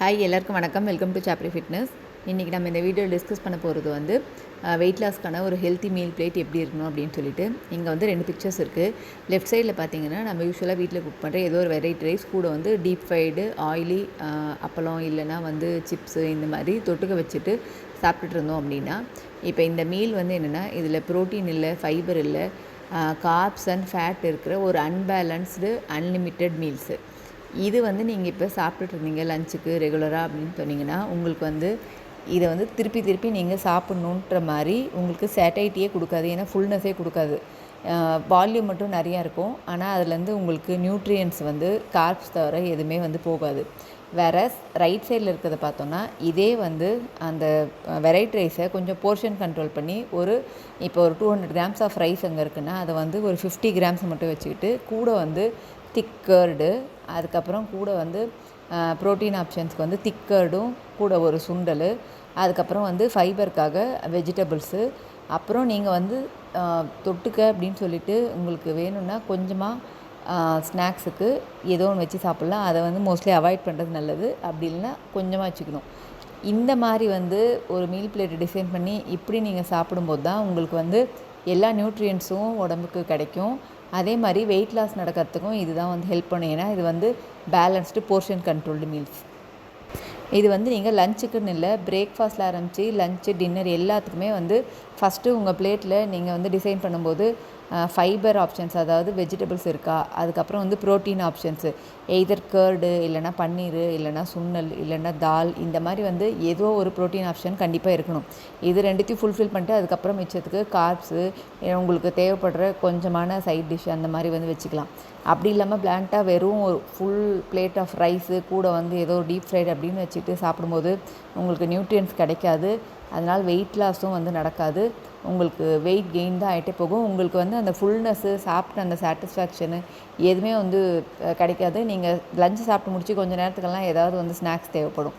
Hi எல்லாருக்கும் வணக்கம். Welcome to Sabri fitness இன்றைக்கி நம்ம இந்த வீடியோ டிஸ்கஸ் பண்ண போகிறது வந்து வெயிட் லாஸ்க்கான ஒரு ஹெல்த்தி மீல் பிளேட் எப்படி இருக்கணும் அப்படின்னு சொல்லிட்டு. இங்கே வந்து ரெண்டு பிக்சர்ஸ் இருக்குது லெஃப்ட் சைடில் பார்த்தீங்கன்னா நம்ம யூஸ்வலாக வீட்டில் குக் பண்ணுற ஏதோ ஒரு வெரைட்டி ரைஸ் கூட வந்து டீப் ஃப்ரைடு ஆயிலி அப்பளம் இல்லைனா வந்து சிப்ஸு இந்த மாதிரி தொட்டுக்க வச்சுட்டு சாப்பிட்டுட்டு இருந்தோம் அப்படின்னா இப்போ இந்த மீல் வந்து என்னென்னா இதில் ப்ரோட்டீன் இல்லை ஃபைபர் இல்லை கார்ப்ஸ் அண்ட் ஃபேட் இருக்கிற ஒரு அன்பேலன்ஸ்டு அன்லிமிட்டெட் மீல்ஸு இது வந்து நீங்கள் இப்போ சாப்பிட்டுட்டு இருந்தீங்க லஞ்சுக்கு ரெகுலராக அப்படின்னு சொன்னீங்கன்னா உங்களுக்கு வந்து இதை வந்து திருப்பி திருப்பி நீங்கள் சாப்பிட்ணுன்ற மாதிரி உங்களுக்கு சேட்டைட்டியே கொடுக்காது. ஏன்னா ஃபுல்னஸே கொடுக்காது. வால்யூம் மட்டும் நிறையா இருக்கும். ஆனால் அதுலேருந்து உங்களுக்கு நியூட்ரியன்ஸ் வந்து கார்ப்ஸ் தவிர எதுவுமே வந்து போகாது. வேற ரைட் சைடில் இருக்கிறத பார்த்தோன்னா இதே வந்து அந்த வெரைட்டி ரைஸை கொஞ்சம் போர்ஷன் கண்ட்ரோல் பண்ணி ஒரு இப்போ ஒரு two hundred grams of rice அங்கே இருக்குன்னா அதை வந்து ஒரு ஃபிஃப்டி கிராம்ஸ் மட்டும் வச்சுக்கிட்டு கூட வந்து திக்கர்டு அதுக்கப்புறம் கூட வந்து ப்ரோட்டீன் ஆப்ஷன்ஸ்க்கு வந்து திக்கர்டும் கூட ஒரு சுண்டல் அதுக்கப்புறம் வந்து ஃபைபருக்காக வெஜிடபிள்ஸு. அப்புறம் நீங்கள் வந்து தொட்டுக்க அப்படின்னு சொல்லிட்டு உங்களுக்கு வேணும்னா கொஞ்சமாக ஸ்நாக்ஸுக்கு ஏதோ ஒன்று வச்சு சாப்பிட்லாம். அதை வந்து மோஸ்ட்லி அவாய்ட் பண்ணுறது நல்லது. அப்படி இல்லைன்னா கொஞ்சமாக வச்சுக்கணும். இந்த மாதிரி வந்து ஒரு மீல் பிளேட் டிசைன் பண்ணி இப்படி நீங்கள் சாப்பிடும்போது தான் உங்களுக்கு வந்து எல்லா நியூட்ரியன்ஸும் உடம்புக்கு கிடைக்கும். அதே மாதிரி வெயிட் லாஸ் நடக்கிறதுக்கும் இது தான் வந்து ஹெல்ப் பண்ணும். ஏன்னா இது வந்து பேலன்ஸ்டு போர்ஷன் கண்ட்ரோல்டு மீல்ஸ் இது வந்து நீங்கள் லஞ்சுக்குன்னு இல்லை பிரேக்ஃபாஸ்ட்டில் ஆரம்பித்து லஞ்சு டின்னர் எல்லாத்துக்குமே வந்து ஃபஸ்ட்டு உங்கள் பிளேட்டில் நீங்கள் வந்து டிசைன் பண்ணும்போது ஃபைபர் ஆப்ஷன்ஸ் அதாவது வெஜிடபிள்ஸ் இருக்கா? அதுக்கப்புறம் வந்து ப்ரோட்டீன் ஆப்ஷன்ஸு எய்தர் கேர்டு இல்லைனா பன்னீர் இல்லைனா சுண்ணல் இல்லைனா தால் இந்த மாதிரி வந்து ஏதோ ஒரு ப்ரோட்டீன் ஆப்ஷன் கண்டிப்பாக இருக்கணும். இது ரெண்டுத்தையும் ஃபுல்ஃபில் பண்ணிட்டு அதுக்கப்புறம் மிச்சத்துக்கு கார்ப்ஸு உங்களுக்கு தேவைப்படுற கொஞ்சமான சைட் டிஷ் அந்த மாதிரி வந்து வச்சுக்கலாம். அப்படி இல்லாமல் பிளான்ட்டாக வெறும் ஒரு ஃபுல் பிளேட் ஆஃப் ரைஸு கூட வந்து ஏதோ டீப் ஃப்ரைடு அப்படின்னு வச்சுட்டு சாப்பிடும்போது உங்களுக்கு நியூட்ரியன்ஸ் கிடைக்காது. அதனால் வெயிட் லாஸும் வந்து நடக்காது. உங்களுக்கு வெயிட் கெயின் தான் ஆகிட்டே போகும். உங்களுக்கு வந்து அந்த ஃபுல்னஸ்ஸு சாப்பிட்ட அந்த சாட்டிஸ்ஃபேக்ஷனு எதுவுமே வந்து கிடைக்காது. நீங்கள் லஞ்சு சாப்பிட்டு முடிச்சு கொஞ்சம் நேரத்துக்கெல்லாம் ஏதாவது வந்து ஸ்நாக்ஸ் தேவைப்படும்.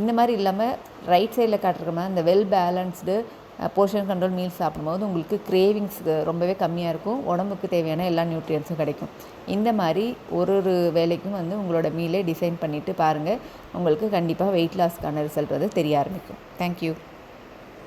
இந்த மாதிரி இல்லாமல் ரைட் சைடில் காட்டுற மாதிரி இந்த well balanced portion control meals சாப்பிடும்போது உங்களுக்கு கிரேவிங்ஸ் ரொம்பவே கம்மியாக இருக்கும். உடம்புக்கு தேவையான எல்லா நியூட்ரியன்ஸும் கிடைக்கும். இந்த மாதிரி ஒரு ஒரு வேலைக்கும் வந்து உங்களோட மீலே டிசைன் பண்ணிவிட்டு பாருங்கள் உங்களுக்கு கண்டிப்பாக வெயிட் லாஸ்க்கான ரிசல்ட் வந்து தெரிய ஆரம்பிக்கும். தேங்க்யூ